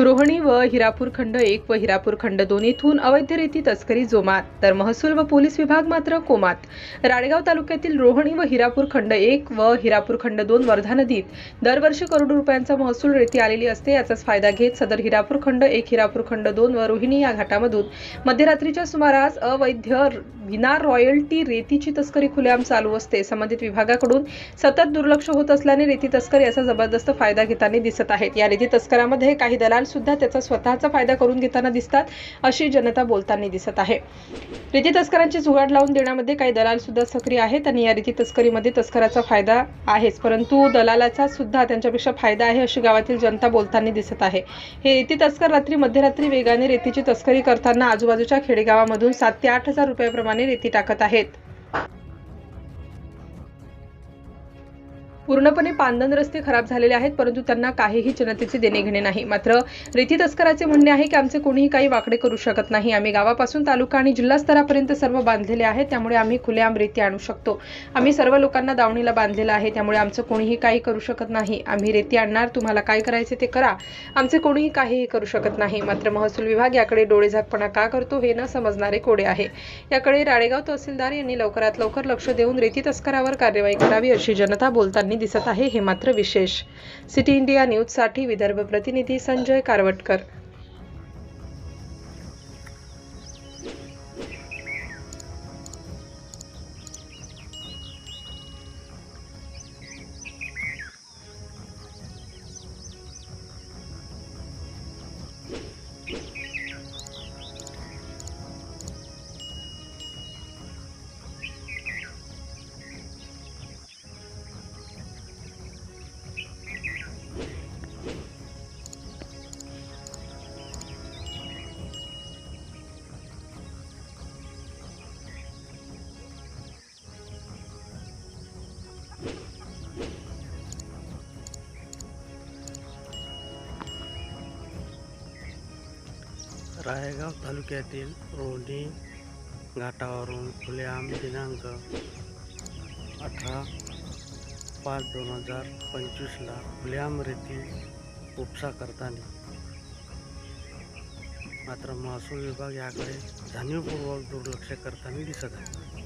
रोहणी व हिरापूर खंड एक व हिरापूर खंड दोन येथून अवैध रेती तस्करी जोमात तर महसूल व पोलीस विभाग मात्र कोमात. राळेगाव तालुक्यातील रोहणी व हिरापूर खंड एक व हिरापूर खंड दोन वर्धा नदीत दरवर्षी करोडो रुपयांचा महसूल रेती आलेली असते याचाच फायदा घेत सदर हिरापूर खंड एक हिरापूर खंड दोन व रोहिणी या घाटामधून मध्यरात्रीच्या सुमारास अवैध विना रॉयल्टी रेतीची तस्करी खुलेआम चालू असते. संबंधित विभागाकडून सतत दुर्लक्ष होत असल्याने रेती तस्कर याचा जबरदस्त फायदा घेताना दिसत आहेत. या रेती तस्करामध्ये काही दलाल सुद्धा त्याचा स्वतःचा फायदा करून घेताना दिसतात अशी जनता बोलताना दिसत आहे. रेती तस्करांची जुगाड लावून देण्यामध्ये काही दलाल सुद्धा सक्रिय आहेत आणि या रेती तस्करीमध्ये तस्कराचा फायदा आहेच परंतु दलालाचा सुद्धा त्यांच्यापेक्षा फायदा आहे अशी गावातील जनता बोलताना दिसत आहे. हे रेती तस्कर रात्री मध्यरात्री वेगाने रेतीची तस्करी करताना आजूबाजूच्या खेडेगावामधून सात ते आठ हजार रुपयाप्रमाणे रेती टाकत आहेत. पूर्णपणे पांदन रस्ते खराब झालेले आहेत परंतु त्यांना काहीही जनतेचे देणे घेणे नाही. मात्र रेती तस्कराचे म्हणणे आहे की आमचे कोणीही काही वाकडे करू शकत नाही. आम्ही गावापासून तालुका आणि जिल्हा स्तरापर्यंत सर्व बांधलेले आहे त्यामुळे आम्ही खुलेआम रेती आणू शकतो. आम्ही सर्व लोकांना दावणीला बांधलेलं आहे त्यामुळे आमचं कोणीही काही करू शकत नाही. आम्ही रेती आणणार तुम्हाला काय करायचे ते करा. आमचे कोणीही काहीही करू शकत नाही. मात्र महसूल विभाग याकडे डोळेझाकपणा का करतो हे न समजणारे कोडे आहे. याकडे राळेगाव तहसीलदार यांनी लवकरात लवकर लक्ष देऊन रेती तस्करावर कार्यवाही करावी अशी जनता बोलताना दिसत आहे हे मात्र विशेष. सिटी इंडिया न्यूजसाठी विदर्भ प्रतिनिधी संजय कारवटकर. रायगाव तालुक्यातील रोडी घाटावरून खुलेआम दिनांक अठरा पाच दोन हजार पंचवीसला खुलेआम रेती उपसा करताना. मात्र महसूल विभाग याकडे जाणीवपूर्वक दुर्लक्ष करताना दिसत आहे.